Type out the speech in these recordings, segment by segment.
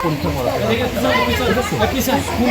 পরীক্ষা করা হয়। ঠিক আছে স্কুল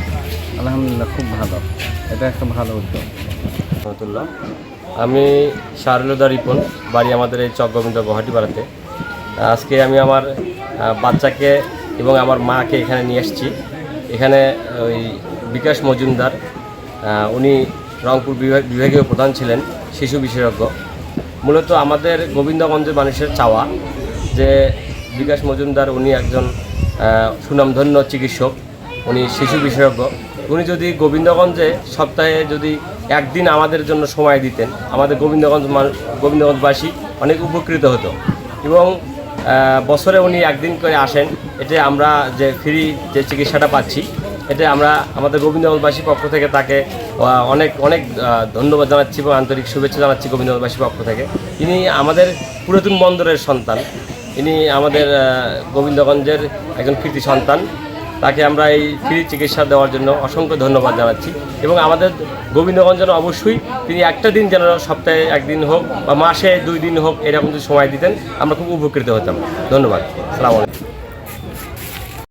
আলহামদুলিল্লাহ, খুব ভালো। এটা একটা ভালো উদ্যোগ। রহমতুল্লাহ। আমি শারুলদা রিপন, বাড়ি আমাদের এই চক গোবিন্দ গুয়াহাটি পাড়াতে আজকে আমি আমার বাচ্চাকে এবং আমার মাকে এখানে নিয়ে এসেছি। এখানে ওই বিকাশ মজুমদার উনি রংপুর বিভাগ, বিভাগীয় প্রধান ছিলেন, শিশু বিশেষজ্ঞ। মূলত আমাদের গোবিন্দগঞ্জের মানুষের চাওয়া যে বিকাশ মজুমদার উনি একজন সুনামধন্য চিকিৎসক, উনি শিশু বিশেষজ্ঞ। উনি যদি গোবিন্দগঞ্জে সপ্তাহে যদি একদিন আমাদের জন্য সময় দিতেন, আমাদের গোবিন্দগঞ্জ গোবিন্দগঞ্জবাসী অনেক উপকৃত হতো। এবং বছরে উনি একদিন করে আসেন, এতে আমরা যে ফ্রি যে চিকিৎসাটা পাচ্ছি, এতে আমরা আমাদের গোবিন্দগঞ্জবাসীর পক্ষ থেকে তাকে অনেক অনেক ধন্যবাদ জানাচ্ছি এবং আন্তরিক শুভেচ্ছা জানাচ্ছি গোবিন্দগঞ্জবাসীর পক্ষ থেকে। ইনি আমাদের পুরাতন বন্দরের সন্তান। ইনি আমাদের গোবিন্দগঞ্জের একজন কৃতি সন্তান। তাকে আমরা এই ফ্রি চিকিৎসা দেওয়ার জন্য অসংখ্য ধন্যবাদ জানাচ্ছি। এবং আমাদের গোবিন্দগঞ্জ যেন অবশ্যই তিনি একটা দিন যেন সপ্তাহে একদিন হোক বা মাসে দুই দিন হোক এরকম যদি সময় দিতেন, আমরা খুব উপকৃত হতাম। ধন্যবাদ। সালাম আলাইকুম।